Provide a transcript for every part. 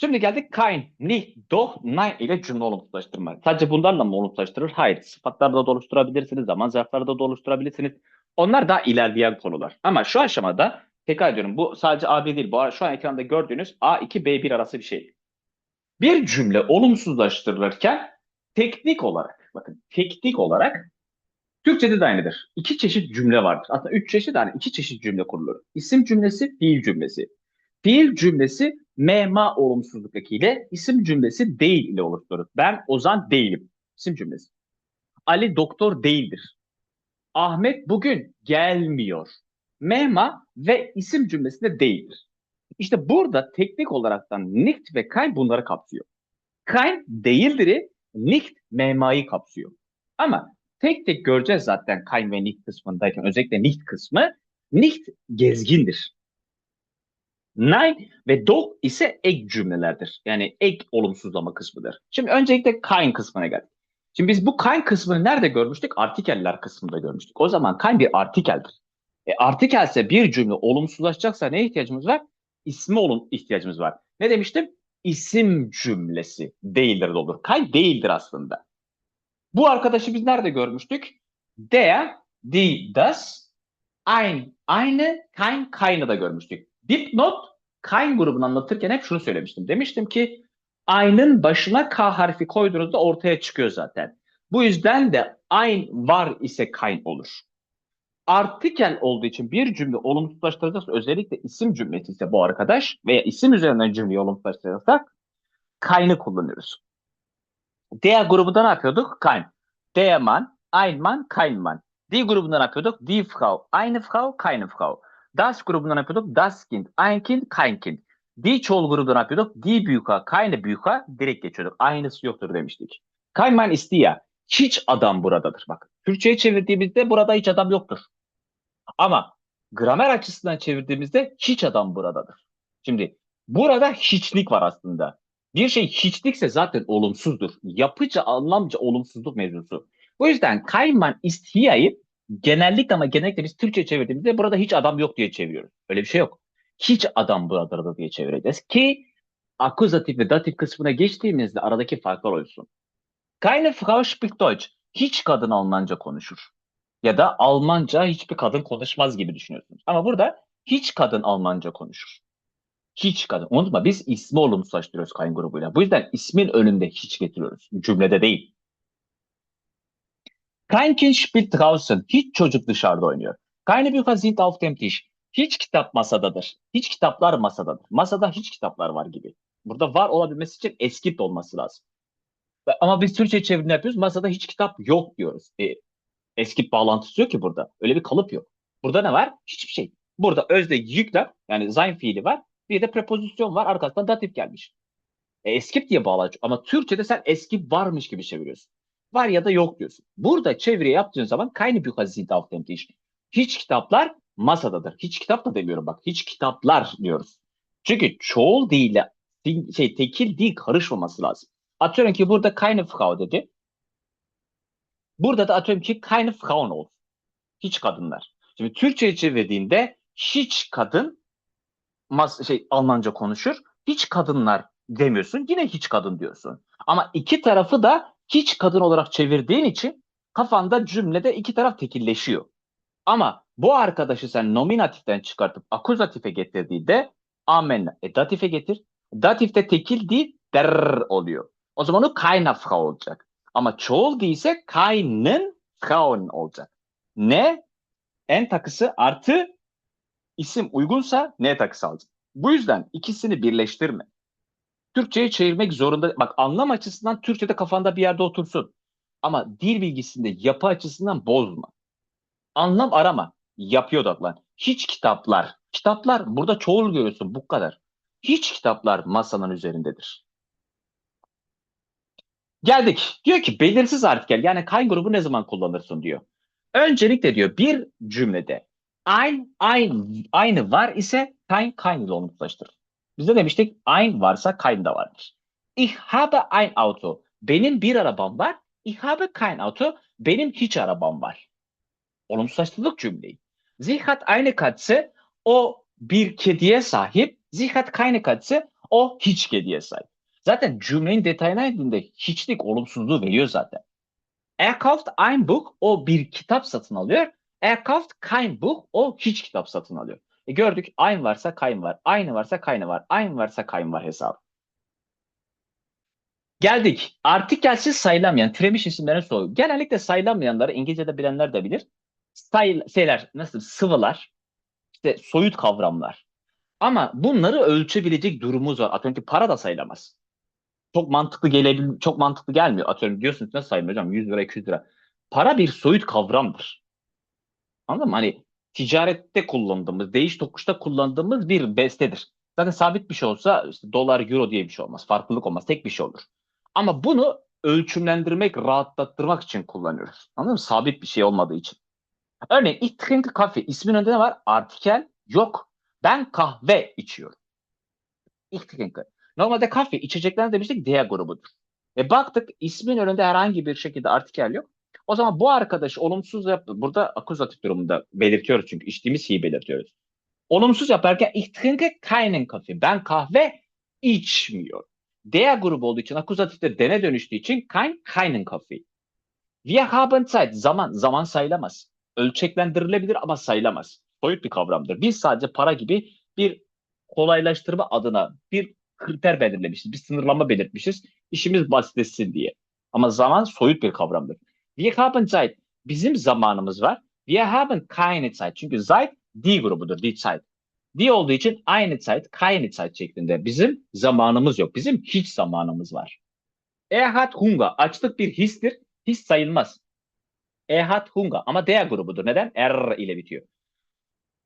Şimdi geldik kein, nicht, doch, nein ile cümle olumsuzlaştırma. Sadece bunlarla mı olumsuzlaştırır? Hayır. Sıfatlarda da oluşturabilirsiniz, zaman zarflarda da olumsuzlaştırabilirsiniz. Onlar daha ilerleyen konular. Ama şu aşamada tekrar ediyorum bu sadece A1 değil. Bu şu an ekranda gördüğünüz A2 B1 arası bir şey. Bir cümle olumsuzlaştırılırken teknik olarak bakın teknik olarak Türkçede de aynıdır. İki çeşit cümle vardır. Aslında üç çeşit yani iki çeşit cümle kurulur. İsim cümlesi, fiil cümlesi. Fiil cümlesi mema olumsuzluk ekiyle, isim cümlesi değil ile oluşturulur. Ben Ozan değilim. İsim cümlesi. Ali doktor değildir. Ahmet bugün gelmiyor. Mema ve isim cümlesi de değildir. İşte burada teknik olaraktan nicht ve kein bunları kapsıyor. Kein değildir'i, nicht memayı kapsıyor. Ama tek tek göreceğiz zaten kein ve nicht kısmındayken özellikle nicht kısmı nicht gezgindir. Nein ve doch ise ek cümlelerdir. Yani ek olumsuzlama kısmıdır. Şimdi öncelikle kein kısmına geldik. Şimdi biz bu kein kısmını nerede görmüştük? Artikeller kısmında görmüştük. O zaman kein bir artikeldir. E, artikelse bir cümle olumsuzlaşacaksa ne ihtiyacımız var? İsmi olun ihtiyacımız var. Ne demiştim? İsim cümlesi değildir de olur. Kein değildir aslında. Bu arkadaşı biz nerede görmüştük? Der, die, das, ein, eine, kein, keine da görmüştük. Dipnot, kein grubunu anlatırken hep şunu söylemiştim. Demiştim ki aynın başına K harfi koyduğunuzda ortaya çıkıyor zaten. Bu yüzden de ein var ise kein olur. Artikel olduğu için bir cümle olumsuzlaştıracaksa özellikle isim cümlesi ise bu arkadaş veya isim üzerinden cümleyi olumsuzlaştırırsak kein'i kullanıyoruz. Der grubunda ne yapıyorduk? Kein. Der Mann, ein Mann, kein Mann. Die grubunda ne yapıyorduk? Die Frau, eine Frau, keine Frau. Das grubunda ne yapıyorduk? Das Kind, ein Kind, kein Kind. Die çoğul grubunda ne yapıyorduk? Die Bücher, keine Bücher. Direkt geçiyorduk. Aynısı yoktur demiştik. Kein Mann ist hier. Hiç adam buradadır. Bak Türkçe'ye çevirdiğimizde burada hiç adam yoktur. Ama gramer açısından çevirdiğimizde hiç adam buradadır. Şimdi burada hiçlik var aslında. Bir şey hiçlikse zaten olumsuzdur. Yapıcı anlamca olumsuzluk mevzusu. Bu yüzden Kayman ist here'yi genellikle ama genellikle biz Türkçe çevirdiğimizde burada hiç adam yok diye çeviriyoruz. Öyle bir şey yok. Hiç adam buradadır diye çevireceğiz ki akuzatif ve datif kısmına geçtiğimizde aradaki farklar olsun. Keine Frau spricht Deutsch. Hiç kadın Almanca konuşur. Ya da Almanca hiçbir kadın konuşmaz gibi düşünüyorsunuz. Ama burada hiç kadın Almanca konuşur. Hiç kadın. Unutma biz ismi olumsuzlaştırıyoruz kayın grubuyla. Bu yüzden ismin önünde hiç getiriyoruz. Cümlede değil. Kein Kind spielt draußen. Hiç çocuk dışarıda oynuyor. Keine Bücher sind auf dem Tisch. Hiç kitap masadadır. Hiç kitaplar masadadır. Masada hiç kitaplar var gibi. Burada var olabilmesi için eski de olması lazım. Ama biz Türkçe çevirme yapıyoruz. Masada hiç kitap yok diyoruz. E, eski bağlantısı yok ki burada. Öyle bir kalıp yok. Burada ne var? Hiçbir şey. Burada özde yükler yani sein fiili var. Bir de prepozisyon var. Arkasından datif gelmiş. E, eski diye bağlanıyor. Ama Türkçe'de sen eski varmış gibi çeviriyorsun. Var ya da yok diyorsun. Burada çeviri yaptığın zaman keine Bücher sind auf dem. Hiç kitaplar masadadır. Hiç kitap da demiyorum bak. Hiç kitaplar diyoruz. Çünkü çoğul değil şey tekil değil karışmaması lazım. Atıyorum ki burada keine Frau dedi. Burada da atıyorum ki keine Frauen olsun. Hiç kadınlar. Şimdi Türkçe'ye çevirdiğinde hiç kadın mas şey Almanca konuşur. Hiç kadınlar demiyorsun. Yine hiç kadın diyorsun. Ama iki tarafı da hiç kadın olarak çevirdiğin için kafanda cümlede iki taraf tekilleşiyor. Ama bu arkadaşı sen nominatiften çıkartıp akuzatife getirdiğinde amen e, datife getir. Datifte tekil değil der oluyor. O zaman o Frau olacak. Ama çoğul değilse keinen Frauen olacak. Ne? En takısı artı isim uygunsa ne takısı alacak. Bu yüzden ikisini birleştirme. Türkçe'ye çevirmek zorunda. Bak anlam açısından Türkçe'de kafanda bir yerde otursun. Ama dil bilgisinde yapı açısından bozma. Anlam arama. Yapıyor odaklan. Hiç kitaplar. Kitaplar burada çoğul görüyorsun bu kadar. Hiç kitaplar masanın üzerindedir. Geldik. Diyor ki belirsiz artikel yani kein grubu ne zaman kullanırsın diyor. Öncelikle diyor bir cümlede ein, ein, aynı var ise kein kein ile olumsuzlaştırır. Biz de demiştik ein varsa kein de vardır. Ich habe ein Auto. Benim bir arabam var. Ich habe kein Auto. Benim hiç arabam var. Olumsuzlaştırdık cümleyi. Sie hat eine Katze. O bir kediye sahip. Sie hat keine Katze. O hiç kediye sahip. Zaten cümlenin detayına indiğinde hiçlik olumsuzluğu veriyor zaten. Er kauft ein Buch, o bir kitap satın alıyor. Er kauft kein Buch, o hiç kitap satın alıyor. E gördük ein varsa kein var, aynı varsa keine var, ein varsa kein var hesabı. Geldik. Artikelsiz sayılamayan türemiş isimlerin soyu. Genellikle sayılamayanları İngilizce'de bilenler de bilir. Say, şeyler nasıl sıvılar, işte soyut kavramlar. Ama bunları ölçebilecek durumumuz var. Atıyorum ki para da sayılamaz. Çok mantıklı gelebil çok mantıklı gelmiyor. Atıyorum diyorsunuz nasıl sayayım hocam 100 lira 200 lira. Para bir soyut kavramdır. Anladın mı? Hani ticarette kullandığımız, değiş tokuşta kullandığımız bir bestedir. Zaten sabit bir şey olsa işte dolar, euro diye bir şey olmaz. Farklılık olmaz. Tek bir şey olur. Ama bunu ölçümlendirmek, rahatlattırmak için kullanıyoruz. Anladın mı? Sabit bir şey olmadığı için. Örneğin ich Kaffee. İsmin önünde ne var? Artikel yok. Ben kahve içiyorum. Ich trinke. Normalde kahve içecekler demiştik D grubudur. E baktık ismin önünde herhangi bir şekilde artikel yok. O zaman bu arkadaş olumsuz yap burada akuzatif durumunda belirtiyoruz çünkü içtiğimiz şeyi belirtiyoruz. Olumsuz yaparken ich trinke keinen Kaffee. Ben kahve içmiyorum. D grubu olduğu için akuzatifte dene dönüştüğü için kein keinen Kaffee. Wir haben Zeit. Zaman. Zaman sayılamaz. Ölçeklendirilebilir ama sayılamaz. Soyut bir kavramdır. Biz sadece para gibi bir kolaylaştırma adına bir kriter belirlemişiz. Bir sınırlama belirtmişiz. İşimiz basitleşsin diye. Ama zaman soyut bir kavramdır. Wir haben Zeit. Bizim zamanımız var. Wir haben keine Zeit. Çünkü Zeit die grubudur. Die Zeit. Die olduğu için aynı Zeit, keine Zeit şeklinde. Bizim zamanımız yok. Bizim hiç zamanımız var. Er hat Hunger. Açlık bir histir. His sayılmaz. Er hat Hunger. Ama der grubudur. Neden? Er ile bitiyor.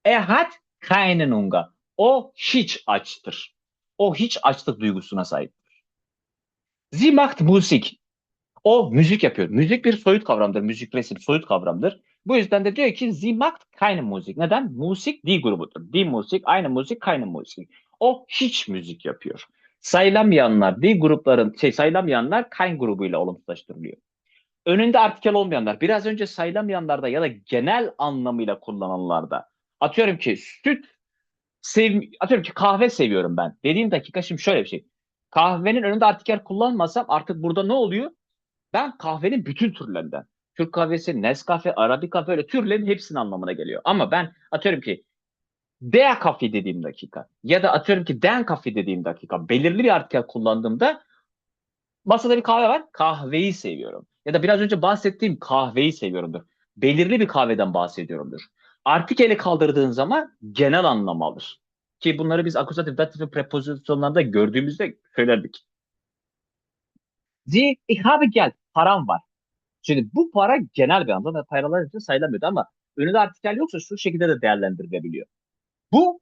Er hat keinen Hunger. O hiç açtır. O hiç açlık duygusuna sahiptir. Sie macht Musik. O müzik yapıyor. Müzik bir soyut kavramdır. Müzik, resim soyut kavramdır. Bu yüzden de diyor ki sie macht keine Musik. Neden? Musik die grubudur. Die Musik, aynı müzik, keine Musik. O hiç müzik yapıyor. Sayılamayanlar, die grupların, şey sayılamayanlar kein grubuyla olumsuzlaştırılıyor. Önünde artikel olmayanlar, biraz önce sayılamayanlarda ya da genel anlamıyla kullanılanlarda. Atıyorum ki süt sev, atıyorum ki kahve seviyorum ben. Dediğim dakika şimdi şöyle bir şey. Kahvenin önünde artikel kullanmasam artık burada ne oluyor? Ben kahvenin bütün türlerinden. Türk kahvesi, Nescafe, Arabica böyle türlerin hepsinin anlamına geliyor. Ama ben atıyorum ki Der Kaffee dediğim dakika ya da atıyorum ki Den Kaffee dediğim dakika belirli bir artikel kullandığımda masada bir kahve var. Kahveyi seviyorum. Ya da biraz önce bahsettiğim kahveyi seviyorumdur. Belirli bir kahveden bahsediyorumdur. Artikeli kaldırdığın zaman genel anlam alır. Ki bunları biz akuzatif, datif ve prepozisyonlarda gördüğümüzde söylerdik. Sie, ich habe Geld. Param var. Şimdi bu para genel bir anlamda paralar için sayılamıyordu ama önünde artikel yoksa şu şekilde de değerlendirilebiliyor. Bu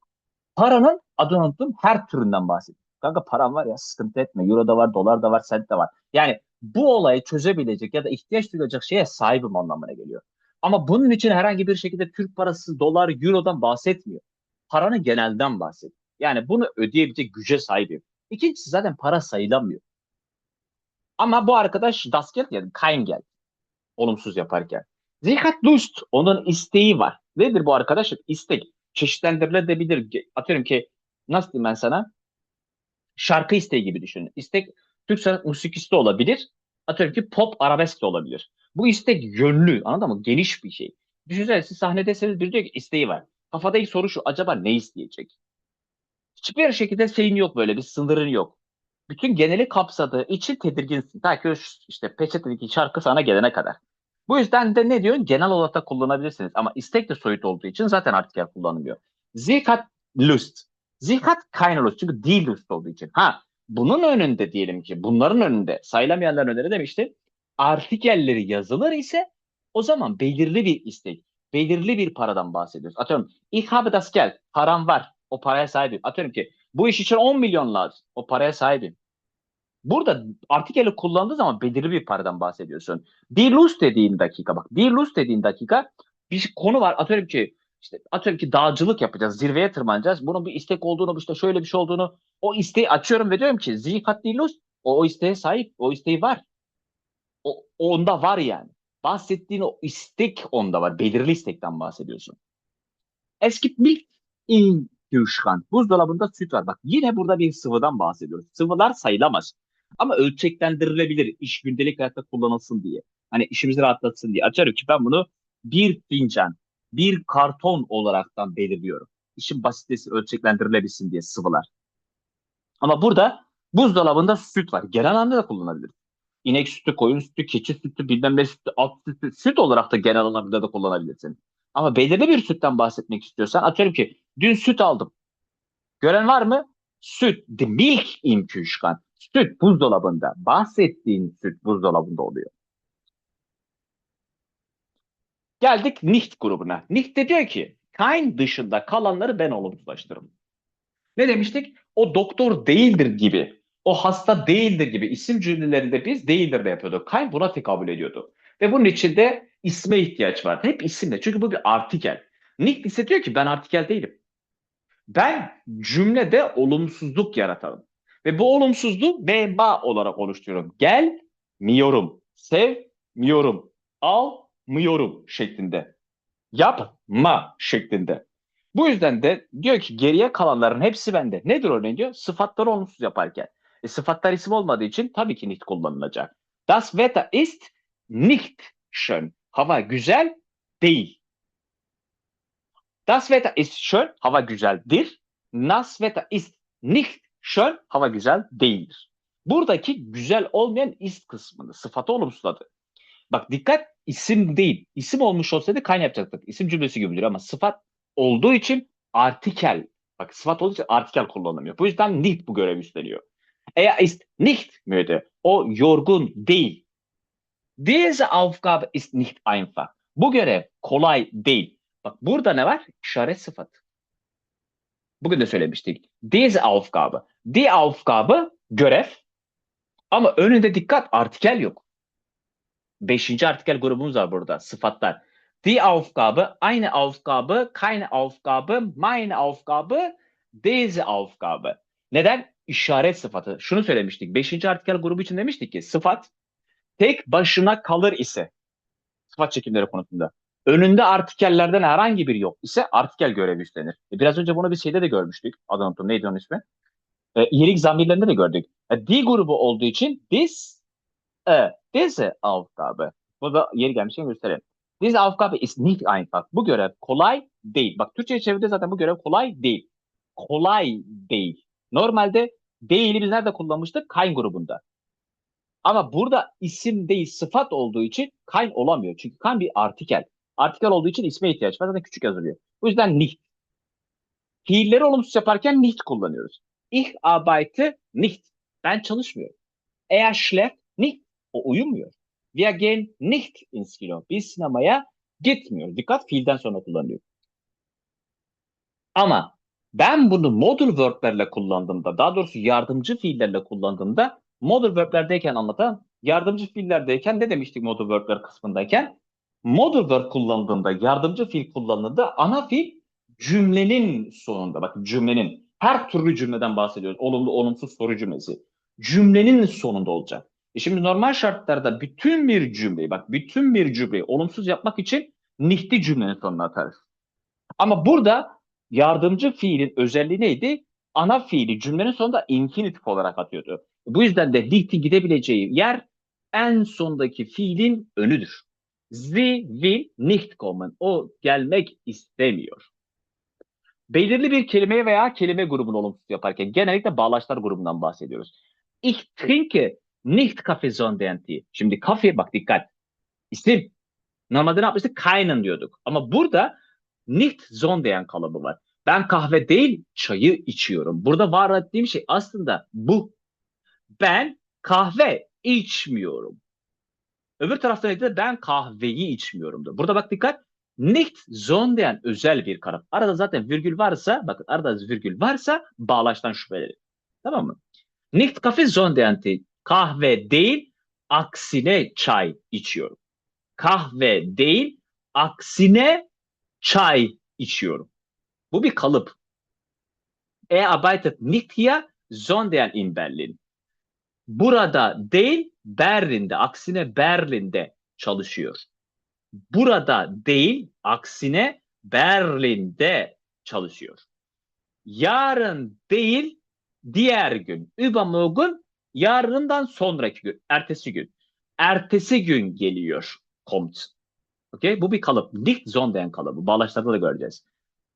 paranın adını unuttum her türünden bahsediyor. Kanka param var ya sıkıntı etme. Euro da var, dolar da var, sent de var. Yani bu olayı çözebilecek ya da ihtiyaç duyulacak şeye sahibim anlamına geliyor. Ama bunun için herhangi bir şekilde Türk parası, dolar, eurodan bahsetmiyor. Paranın genelden bahsediyor. Yani bunu ödeyebilecek güce sahibim. İkincisi zaten para sayılamıyor. Ama bu arkadaş das Geld yani kein Geld. Olumsuz yaparken. Sie hat Lust. Onun isteği var. Nedir bu arkadaş? İstek. Çeşitlendirilebilir. Atıyorum ki nasıl diyeyim ben sana? Şarkı isteği gibi düşünün. İstek Türk sanat musikisi de olabilir. Atıyorum ki pop arabesk de olabilir. Bu istek yönlü. Anladın mı? Geniş bir şey. Düşünsene siz sahnedesiniz bir diyor ki isteği var. Kafada ilk soru şu. Acaba ne isteyecek? Hiçbir şekilde şeyin yok böyle bir sınırın yok bütün geneli kapsadığı için tedirginsin. Ta ki işte peçetedeki şarkı sana gelene kadar. Bu yüzden de ne diyor? Genel olarak da kullanabilirsiniz. Ama istek de soyut olduğu için zaten artikel kullanılmıyor. Sie hat Lust. Sie hat keine Lust. Çünkü die Lust olduğu için. Ha bunun önünde diyelim ki bunların önünde sayılamayanların önünde demişti. Artikelleri yazılır ise o zaman belirli bir istek, belirli bir paradan bahsediyoruz. Atıyorum ich habe das Geld. Param var. O paraya sahibim. Atıyorum ki bu iş için 10 milyon lazım. O paraya sahibim. Burada artikeli kullandığı zaman belirli bir paradan bahsediyorsun. Dilus dediğin dakika bak. Dilus dediğin dakika bir konu var. Atıyorum ki işte atıyorum ki dağcılık yapacağız. Zirveye tırmanacağız. Bunun bir istek olduğunu işte şöyle bir şey olduğunu o isteği açıyorum ve diyorum ki zikat dilus o, o isteğe sahip. O isteği var. O, onda var yani. Bahsettiğin o istek onda var. Belirli istekten bahsediyorsun. Es gibt nicht in Kühlschrank. Buzdolabında süt var. Bak yine burada bir sıvıdan bahsediyoruz. Sıvılar sayılamaz. Ama ölçeklendirilebilir. iş gündelik hayatta kullanılsın diye. Hani işimizi rahatlatsın diye. Açarım ki ben bunu bir fincan, bir karton olaraktan belirliyorum. İşin basitesi ölçeklendirilebilsin diye sıvılar. Ama burada buzdolabında süt var. Genel anlamda da kullanabiliriz. İnek sütü, koyun sütü, keçi sütü, bilmem ne sütü, at sütü, süt olarak da genel anlamda da kullanabilirsin. Ama belirli bir sütten bahsetmek istiyorsan atıyorum ki dün süt aldım. Gören var mı? Süt, the milk im Kühlschrank. Süt buzdolabında. Bahsettiğin süt buzdolabında oluyor. Geldik nicht grubuna. Nicht de diyor ki kein dışında kalanları ben olumsuzlaştırırım. Ne demiştik? O doktor değildir gibi, o hasta değildir gibi isim cümlelerinde biz değildir de yapıyorduk. Kein buna tekabül ediyordu. Ve bunun içinde isme ihtiyaç vardı. Hep isimle. Çünkü bu bir artikel. Nicht ise diyor ki ben artikel değilim. Ben cümlede olumsuzluk yaratalım. Ve bu olumsuzluğu veba olarak oluşturuyorum. Gelmiyorum, sevmiyorum, almıyorum şeklinde. Yapma şeklinde. Bu yüzden de diyor ki geriye kalanların hepsi bende. Nedir örneğin diyor? Sıfatları olumsuz yaparken. E, sıfatlar isim olmadığı için tabii ki nicht kullanılacak. Das Wetter ist nicht schön. Hava güzel değil. Das Wetter ist schön. Hava güzeldir. Das Wetter ist nicht schön. Hava güzel değildir. Buradaki güzel olmayan ist kısmını sıfatı olumsuzladı. Bak dikkat isim değil. İsim olmuş olsaydı kayn yapacaktık. İsim cümlesi gibidir ama sıfat olduğu için artikel. Bak sıfat olduğu için artikel kullanılmıyor. Bu yüzden nicht bu görevi üstleniyor. Er ist nicht müde. O yorgun değil. Diese Aufgabe ist nicht einfach. Bu görev kolay değil. Bak burada ne var? İşaret sıfatı. Bugün de söylemiştik. Diese Aufgabe. Die Aufgabe görev. Ama önünde dikkat artikel yok. Beşinci artikel grubumuz var burada. Sıfatlar. Die Aufgabe, eine Aufgabe, keine Aufgabe, meine Aufgabe, diese Aufgabe. Neden? İşaret sıfatı. Şunu söylemiştik. Beşinci artikel grubu için demiştik ki sıfat tek başına kalır ise sıfat çekimleri konusunda önünde artikellerden herhangi bir yok ise artikel görevi üstlenir. E, biraz önce bunu bir şeyde de görmüştük. Adını unuttum. Neydi onun ismi? E, iyilik zamirlerinde de gördük. E, D grubu olduğu için this, e, diese Aufgabe. Bu da yeri gelmişken gösterelim. Diese Aufgabe ist nicht einfach. Bu görev kolay değil. Bak Türkçe'ye çevirde zaten bu görev kolay değil. Kolay değil. Normalde değili biz nerede kullanmıştık? Kayn grubunda. Ama burada isim değil sıfat olduğu için kayn olamıyor. Çünkü kayn bir artikel. Artikel olduğu için isme ihtiyaç var. Zaten küçük yazılıyor. O yüzden nicht. Fiilleri olumsuz yaparken nicht kullanıyoruz. Ich arbeite nicht. Ben çalışmıyorum. Er schläft nicht. O uyumuyor. Wir gehen nicht ins Kino. Biz sinemaya gitmiyoruz. Dikkat fiilden sonra kullanılıyor. Ama ben bunu modal verb'lerle kullandığımda, daha doğrusu yardımcı fiillerle kullandığımda, modal verb'lerdeyken anlatan, yardımcı fiillerdeyken ne demiştik modal verb'ler kısmındayken? Modal verb kullandığında, yardımcı fiil kullandığında ana fiil cümlenin sonunda. Bak cümlenin, her türlü cümleden bahsediyoruz. Olumlu, olumsuz soru cümlesi. Cümlenin sonunda olacak. E şimdi normal şartlarda bütün bir cümleyi, bak bütün bir cümleyi olumsuz yapmak için niht'i cümlenin sonuna atarız. Ama burada yardımcı fiilin özelliği neydi? Ana fiili cümlenin sonunda infinitif olarak atıyordu. Bu yüzden de niht'in gidebileceği yer en sondaki fiilin önüdür. Sie will nicht kommen. O gelmek istemiyor. Belirli bir kelime veya kelime grubunu olumsuz yaparken genellikle bağlaçlar grubundan bahsediyoruz. Ich trinke nicht Kaffee sondern Tee. Şimdi kafe bak dikkat. İsim. Normalde ne yapmıştık? Keinen diyorduk. Ama burada nicht sondern kalıbı var. Ben kahve değil çayı içiyorum. Burada var ettiğim şey aslında bu. Ben kahve içmiyorum. Öbür tarafta neydi? de Ben kahveyi içmiyorumdur. Burada bak dikkat. Nicht sondern özel bir kalıp. Arada zaten virgül varsa, bakın arada virgül varsa bağlaçtan şüpheli. Tamam mı? Nicht Kaffee sondern. Kahve değil, aksine çay içiyorum. Kahve değil, aksine çay içiyorum. Bu bir kalıp. Er arbeitet nicht hier, sondern in Berlin. Burada değil, Berlin'de, aksine Berlin'de çalışıyor. Burada değil, aksine Berlin'de çalışıyor. yarın değil diğer gün. Übermorgen yarından sonraki gün, ertesi gün. Ertesi gün geliyor. Kommt. Okey? Bu bir kalıp. Nicht sondern kalıbı. Bağlaçlarda da göreceğiz.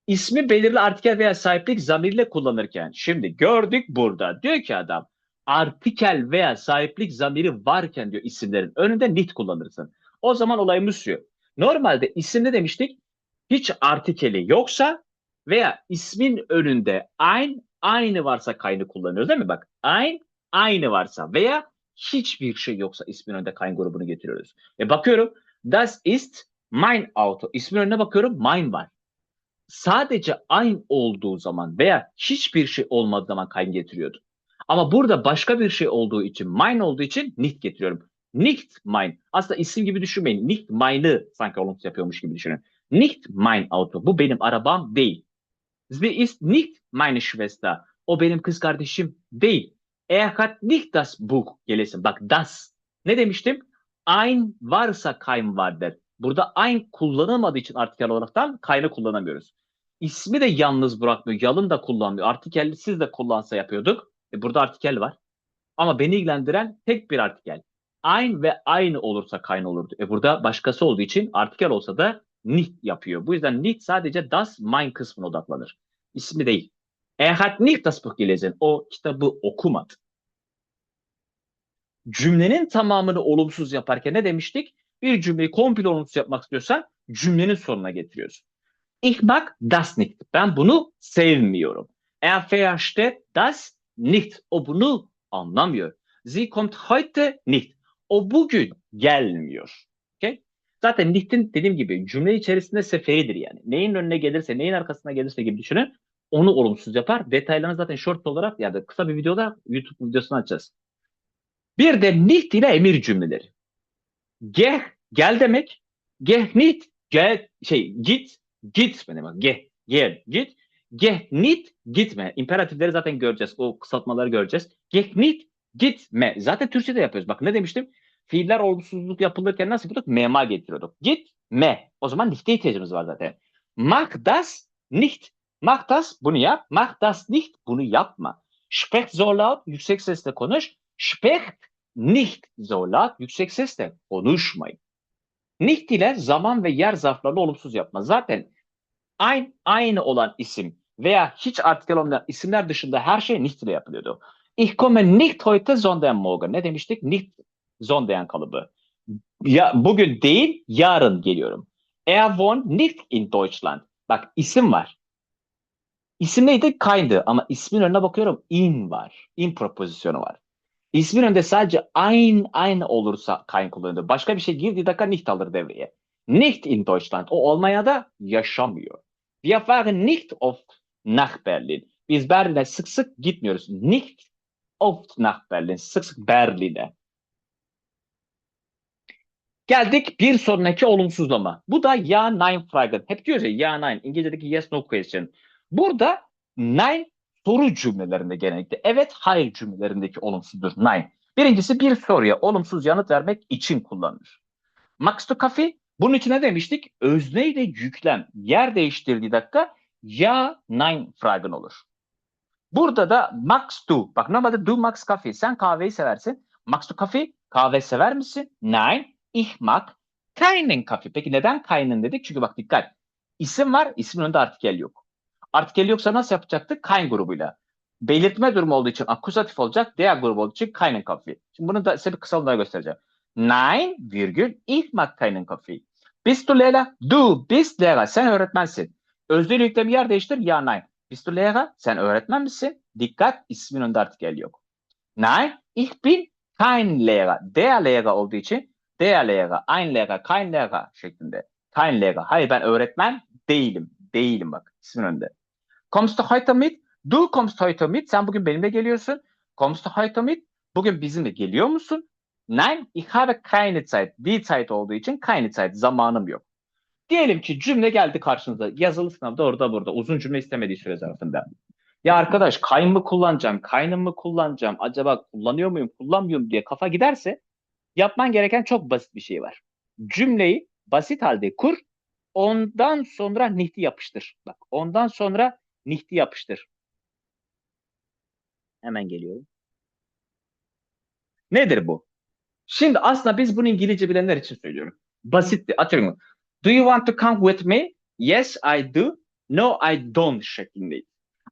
İsmi belirli artikel veya sahiplik zamirle kullanırken. Şimdi gördük burada. Diyor ki adam artikel veya sahiplik zamiri varken diyor isimlerin önünde nicht kullanırsın. O zaman olayımız şu. Normalde isimde demiştik hiç artikeli yoksa veya ismin önünde ein aynı varsa kayını kullanıyoruz değil mi? Bak ein aynı varsa veya hiçbir şey yoksa ismin önünde kayn grubunu getiriyoruz. E bakıyorum das ist mein Auto. İsmin önüne bakıyorum mein var. Sadece ein olduğu zaman veya hiçbir şey olmadığı zaman kayn getiriyordu. Ama burada başka bir şey olduğu için, mein olduğu için nicht getiriyorum. Nicht mein. Aslında isim gibi düşünmeyin. Nicht mein'ı sanki olumsuz yapıyormuş gibi düşünün. Nicht mein Auto. Bu benim arabam değil. Sie ist nicht meine Schwester. O benim kız kardeşim değil. Er hat nicht das Buch gelesen. Bak das. Ne demiştim? Ein varsa kein vardır. Burada ein kullanılmadığı için artikel olaraktan kayını kullanamıyoruz. İsmi de yalnız bırakmıyor. Yalın da kullanmıyor. Artikelli siz de kullansa yapıyorduk. E burada artikel var. Ama beni ilgilendiren tek bir artikel. Ein ve aynı olursa kayn olurdu. E burada başkası olduğu için artikel olsa da nicht yapıyor. Bu yüzden nicht sadece das mein kısmına odaklanır. İsmi değil. Er hat nicht das Buch gelesen. O kitabı okumadı. Cümlenin tamamını olumsuz yaparken ne demiştik? Bir cümleyi komple olumsuz yapmak istiyorsan cümlenin sonuna getiriyorsun. Ich mag das nicht. Ben bunu sevmiyorum. Er versteht das nicht. O bunu anlamıyor. Sie kommt heute nicht. O bugün gelmiyor. Okay? Zaten nicht'in dediğim gibi cümle içerisinde seferidir yani. Neyin önüne gelirse, neyin arkasına gelirse gibi düşünün. Onu olumsuz yapar. Detaylarını zaten short olarak ya da kısa bir videoda YouTube videosunu açacağız. Bir de nicht ile emir cümleleri. Geh, gel demek. Geh nicht, gel, şey, git, gitme demek. Geh, gel, git. Geh nicht, gitme. İmperatifleri zaten göreceğiz. O kısaltmaları göreceğiz. Geh nicht, gitme. Zaten Türkçe'de yapıyoruz. Bak ne demiştim? Fiiller olumsuzluk yapılırken nasıl yapıyorduk? Mema getiriyorduk. Gitme. O zaman nicht'e ihtiyacımız var zaten. Mach das nicht. Mach das bunu yap. Mach das nicht bunu yapma. Sprech so laut yüksek sesle konuş. Sprecht nicht so laut yüksek sesle konuşmayın. Nicht ile zaman ve yer zarflarını olumsuz yapma. Zaten aynı, aynı olan isim veya hiç artikel olmayan isimler dışında her şey nicht ile yapılıyordu. Ich komme nicht heute sondern morgen. Ne demiştik? Nicht sondern kalıbı. Ya bugün değil, yarın geliyorum. Er wohnt nicht in Deutschland. Bak isim var. İsim neydi? Kaydı ama ismin önüne bakıyorum in var. In propozisyonu var. İsmin önünde sadece ein aynı olursa kayn kullanılıyor. Başka bir şey girdiği dakika nicht alır devreye. Nicht in Deutschland. O Almanya'da yaşamıyor. Wir fahren nicht oft nach Berlin. Biz Berlin'e sık sık gitmiyoruz. Nicht oft nach Berlin. Sık sık Berlin'e. Geldik bir sonraki olumsuzlama. Bu da ya nein fragen. Hep diyoruz ya ya nein. İngilizce'deki yes no question. Burada nein soru cümlelerinde genellikle evet hayır cümlelerindeki olumsuzdur nein. Birincisi bir soruya olumsuz yanıt vermek için kullanılır. Max to Kafi bunun için ne demiştik? Özne ile yüklem yer değiştirdiği dakika ya nein fragen olur. Burada da Max to. Bak normalde du Max Kaffee. Sen kahveyi seversin. Max to Kaffee kahve sever misin? Nein. Ich mag keinen Kaffee. Peki neden keinen dedik? Çünkü bak dikkat. İsim var. ismin önünde artikel yok. Artikel yoksa nasıl yapacaktık? Kein grubuyla. Belirtme durumu olduğu için akusatif olacak. Diğer grubu olduğu için keinen Kaffee. Şimdi bunu da size bir kısalımda göstereceğim. Nein, virgül, ich mag keinen Kaffee. Bist du Lehrer? Du bist Lehrer. Sen öğretmensin. Özdeğil yüklemi yer değiştir. Ya nein. Bist du Lehrer? Sen öğretmen misin? Dikkat ismin önünde artikel yok. Nein, ich bin kein Lehrer. Der Lehrer olduğu için der Lehrer, ein Lehrer, kein Lehrer şeklinde. Kein Lehrer. Hayır ben öğretmen değilim. Değilim bak ismin önünde. Kommst du heute mit? Du kommst heute mit. Sen bugün benimle geliyorsun. Kommst du heute mit? Bugün bizimle geliyor musun? Nein, ich habe keine Zeit. Die Zeit olduğu için keine Zeit. Zamanım yok. Diyelim ki cümle geldi karşınıza. Yazılı sınavda orada burada. Uzun cümle istemediği süre zarfında. Ya arkadaş kayn mı kullanacağım, kaynım mı kullanacağım, acaba kullanıyor muyum, kullanmıyor muyum diye kafa giderse yapman gereken çok basit bir şey var. Cümleyi basit halde kur, ondan sonra niht'i yapıştır. Bak ondan sonra niht'i yapıştır. Hemen geliyorum. Nedir bu? Şimdi aslında biz bunu İngilizce bilenler için söylüyorum. Basit bir atıyorum. Do you want to come with me? Yes, I do. No, I don't şeklinde.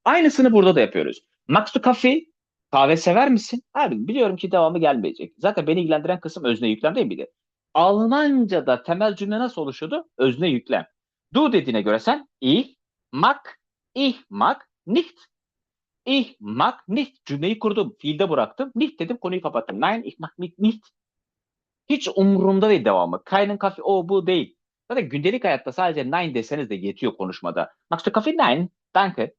Aynısını burada da yapıyoruz. Max to coffee? Kahve sever misin? Abi biliyorum ki devamı gelmeyecek. Zaten beni ilgilendiren kısım özne yüklem değil miydi? Almanca'da temel cümle nasıl oluşuyordu? Özne yüklem. Du dediğine göre sen ich mag, ich mag nicht. Ich mag nicht cümleyi kurdum. Fiilde bıraktım. Nicht dedim konuyu kapattım. Nein, ich mag nicht. Hiç umurumda değil devamı. Keinen Kaffee o bu değil. Zaten gündelik hayatta sadece nein deseniz de yetiyor konuşmada. Magst du Kaffee? Nein. Danke.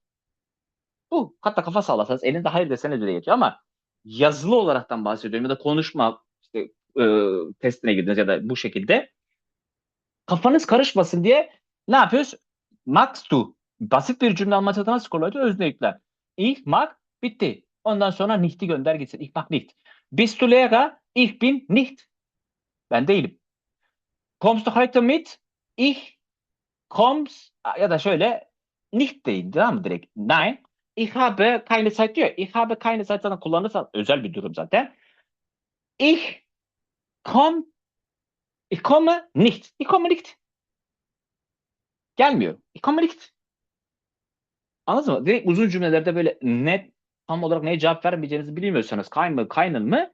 Bu. Hatta kafa sallasanız elinde hayır deseniz de yetiyor ama yazılı olaraktan bahsediyorum ya da konuşma işte, e, testine girdiniz ya da bu şekilde kafanız karışmasın diye ne yapıyoruz? Magst du. Basit bir cümle Almanca'da nasıl kullanıyor? Özne yükler. Ich mag bitti. Ondan sonra nicht'i gönder gitsin. Ich mag nicht. Bist du Lehrer? Ich bin nicht. Ben değilim. Kommst du heute mit? Ich kommst ya da şöyle nicht değil tamam mı direkt? Nein. Ich habe keine Zeit diyor. Ich habe keine Zeit zaten kullanırsan özel bir durum zaten. Ich komm ich komme nicht. Ich komme nicht. Gelmiyor. Ich komme nicht. Anladın mı? Direkt uzun cümlelerde böyle net tam olarak neye cevap vermeyeceğinizi bilmiyorsanız kayn mı kaynın mı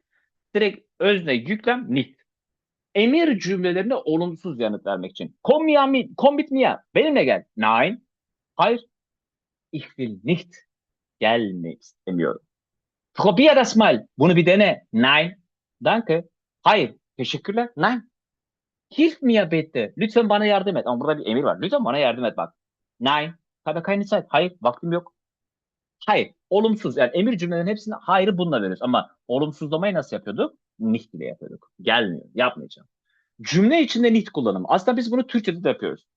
direkt özne yüklem nicht. Emir cümlelerine olumsuz yanıt vermek için. Komm ya mit, komm mit mir. Benimle gel. Nein. Hayır. Ich will nicht. Gelmek istemiyorum. Probier das mal. Bunu bir dene. Nein. Danke. Hayır. Teşekkürler. Nein. Hilf mir bitte. Lütfen bana yardım et. Ama burada bir emir var. Lütfen bana yardım et bak. Nein. Habe keine Zeit. Hayır. Vaktim yok. Hayır. Olumsuz. Yani emir cümlelerin hepsini hayır bununla veriyoruz. Ama olumsuzlamayı nasıl yapıyorduk? Nicht ile yapıyorduk. Gelmiyor. Yapmayacağım. Cümle içinde nicht kullanımı. Aslında biz bunu Türkçe'de de yapıyoruz.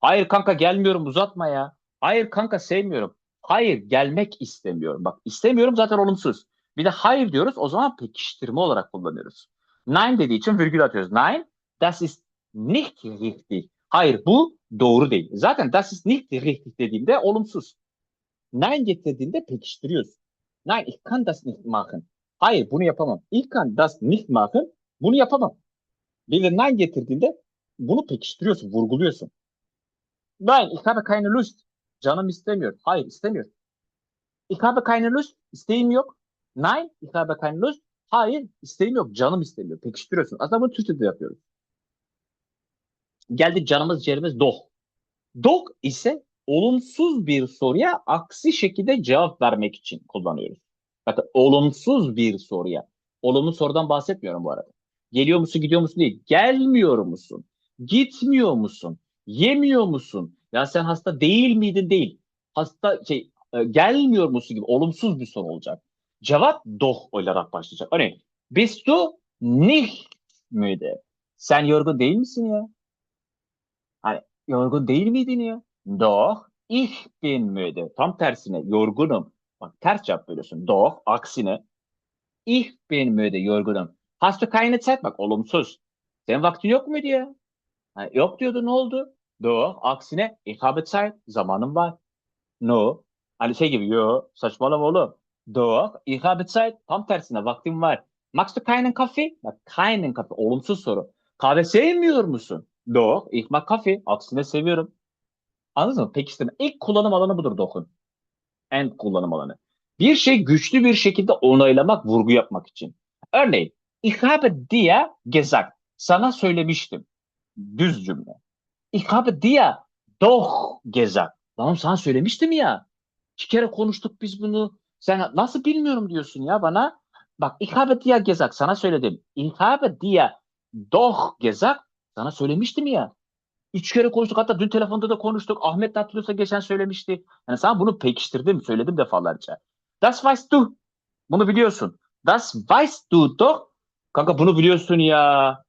Hayır kanka gelmiyorum uzatma ya. Hayır kanka sevmiyorum. Hayır gelmek istemiyorum. Bak istemiyorum zaten olumsuz. Bir de hayır diyoruz o zaman pekiştirme olarak kullanıyoruz. Nein dediği için virgül atıyoruz. Nein, das ist nicht richtig. Hayır bu doğru değil. Zaten das ist nicht richtig dediğimde olumsuz. Nein getirdiğinde pekiştiriyoruz. Nein, ich kann das nicht machen. Hayır bunu yapamam. Ich kann das nicht machen. Bunu yapamam. Nein getirdiğinde bunu pekiştiriyorsun, vurguluyorsun. Nein, ich habe keine Lust. Canım istemiyor. Hayır istemiyor. Ich habe keine Lust. İsteğim yok. Nein, ich habe keine Lust. Hayır, isteğim yok. Canım istemiyor. Pekiştiriyorsun. Aslında bunu Türkçe'de yapıyoruz. Geldik canımız ciğerimiz doh. Doh ise olumsuz bir soruya aksi şekilde cevap vermek için kullanıyoruz. Bakın olumsuz bir soruya. Olumlu sorudan bahsetmiyorum bu arada. Geliyor musun gidiyor musun değil. Gelmiyor musun? Gitmiyor musun? Yemiyor musun? Ya sen hasta değil miydin değil. Hasta şey e, gelmiyor musun gibi olumsuz bir soru olacak. Cevap doh olarak başlayacak. Örneğin bist du nicht müde? Sen yorgun değil misin ya? Hani yorgun değil miydin ya? Doch, ich bin müde. Tam tersine yorgunum. Bak ters cevap veriyorsun. Doch, aksine. Ich bin müde, yorgunum. Hast du keine Zeit? Bak olumsuz. Senin vaktin yok muydu ya? Ha, yok diyordu ne oldu? Doch, aksine ich habe Zeit. Zamanım var. No. Hani şey gibi yo saçmalama oğlum. Doch, ich habe Zeit. Tam tersine vaktim var. Magst du keinen Kaffee? Bak keinen Kaffee. Olumsuz soru. Kahve sevmiyor musun? Doch, ich mag Kaffee. Aksine seviyorum. Anladınız mı? Pekiştirme. İlk kullanım alanı budur dokun. En kullanım alanı. Bir şey güçlü bir şekilde onaylamak, vurgu yapmak için. Örneğin, ich habe dir gesagt. Sana söylemiştim. Düz cümle. Ich habe dir doch gesagt. Lan sana söylemiştim ya. İki kere konuştuk biz bunu. Sen nasıl bilmiyorum diyorsun ya bana. Bak, ich habe dir gesagt. Sana söyledim. Ich habe dir doch gesagt. Sana söylemiştim ya. Üç kere konuştuk. Hatta dün telefonda da konuştuk. Ahmet hatırlıyorsa geçen söylemişti. Yani sana bunu pekiştirdim, söyledim defalarca. Das weißt du. Bunu biliyorsun. Das weißt du doch. Kanka bunu biliyorsun ya.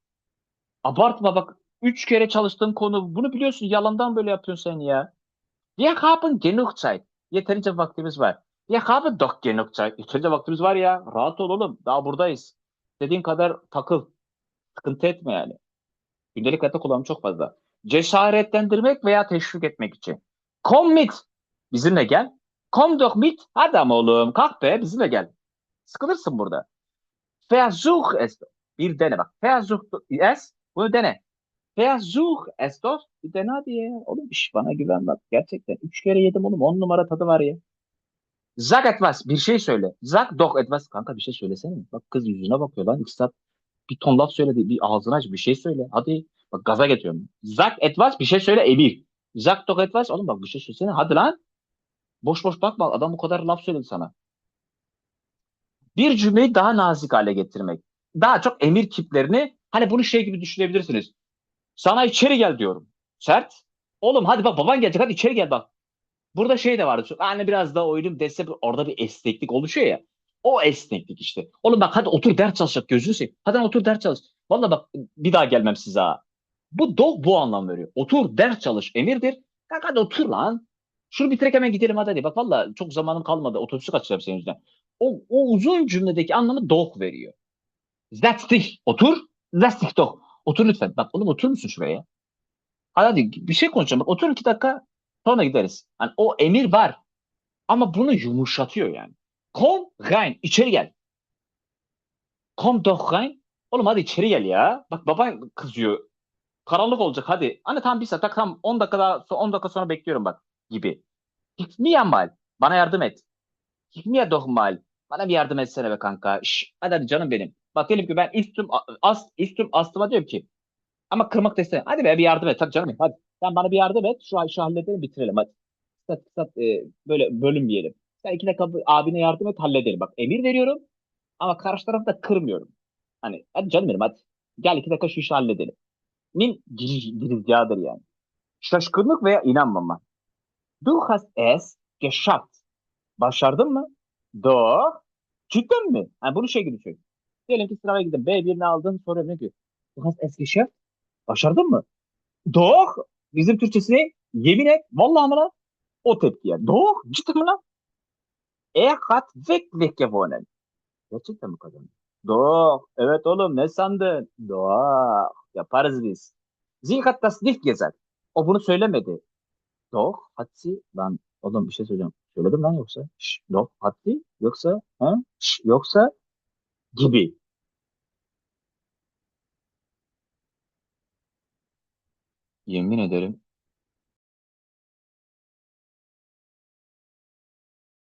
Abartma bak. Üç kere çalıştığın konu. Bunu biliyorsun. Yalandan böyle yapıyorsun sen ya. Wir haben genug Zeit. Yeterince vaktimiz var. Wir haben doch genug Zeit. Yeterince vaktimiz var ya. Rahat ol oğlum. Daha buradayız. Dediğin kadar takıl. Sıkıntı etme yani. Gündelik hayatta kullanım çok fazla. Cesaretlendirmek veya teşvik etmek için. Komm mit. Bizimle gel. Komm doch mit. Hadi ama oğlum kalk be bizimle gel. Sıkılırsın burada. Versuch es. Bir dene bak. Versuch es. Bunu dene. Versuch es doch. Bir dene hadi. Oğlum iş bana güven bak. Gerçekten. Üç kere yedim oğlum. On numara tadı var ya. Sag etmez. Bir şey söyle. Sag doch etmez. Kanka bir şey söylesene. Bak kız yüzüne bakıyor lan. İki saat bir ton laf söyledi. Bir ağzını aç. Bir şey söyle. Hadi. Bak gaza getiriyorum. Sag etmez. Bir şey söyle. Emir. Sag doch etmez. Oğlum bak bir şey söylesene. Hadi lan. Boş boş bakma. Adam bu kadar laf söyledi sana. Bir cümleyi daha nazik hale getirmek. Daha çok emir kiplerini hani bunu şey gibi düşünebilirsiniz. Sana içeri gel diyorum. Sert. Oğlum hadi bak baban gelecek hadi içeri gel bak. Burada şey de vardı. Hani biraz daha oyunum dese orada bir esneklik oluşuyor ya. O esneklik işte. Oğlum bak hadi otur ders çalışacak gözünü seveyim. Hadi otur ders çalış. Vallahi bak bir daha gelmem size ha. Bu dog bu anlam veriyor. Otur ders çalış emirdir. Kanka hadi otur lan. Şunu bitirek hemen gidelim hadi hadi. Bak valla çok zamanım kalmadı. Otobüsü kaçıracağım senin yüzünden. O, o uzun cümledeki anlamı dog veriyor. Setz dich. Otur. Setz dich doch. Otur lütfen. Bak oğlum otur musun şuraya? Hadi, hadi bir şey konuşacağım. Bak otur iki dakika sonra gideriz. Hani o emir var. Ama bunu yumuşatıyor yani. Komm rein. içeri gel. Komm doch rein. Oğlum hadi içeri gel ya. Bak baban kızıyor. Karanlık olacak hadi. Hani tam bir saat. Bak tam 10 dakika daha 10 dakika sonra bekliyorum bak gibi. Mir mal. Bana yardım et. Git mir doch mal. Bana bir yardım etsene be kanka. Şş, hadi hadi canım benim. Bak diyelim ki ben üstüm as, üstüm astıma diyorum ki ama kırmak da istemem. Hadi be bir yardım et. Hadi canım hadi. Sen bana bir yardım et. Şu işi halledelim bitirelim hadi. Kısat kısat e, böyle bölünmeyelim. Sen iki dakika abine yardım et halledelim. Bak emir veriyorum ama karşı tarafı da kırmıyorum. Hani hadi canım benim hadi. Gel iki dakika şu işi halledelim. Min girizgahıdır yani. Şaşkınlık veya inanmama. Du hast es geschafft. Başardın mı? Doch. Cidden mi? Yani bunu şey gibi düşün. Diyelim ki sınava gidin. B1'ini aldın. Sonra ne diyor? Du hast es geschafft. Başardın mı? Doch. Bizim Türkçesini yemin et. Vallahi mı lan? O tepki yani. Doch. Cidden mi lan? Er hat wirklich gewonnen. Gerçekten mi kazandı? Doch. Evet oğlum ne sandın? Doch. Yaparız biz. Das nicht gesagt. O bunu söylemedi. Doch hat sie lan oğlum bir şey söyleyeceğim. Söyledim lan yoksa? Şş, doch hat sie yoksa ha? Şş, yoksa gibi. Yemin ederim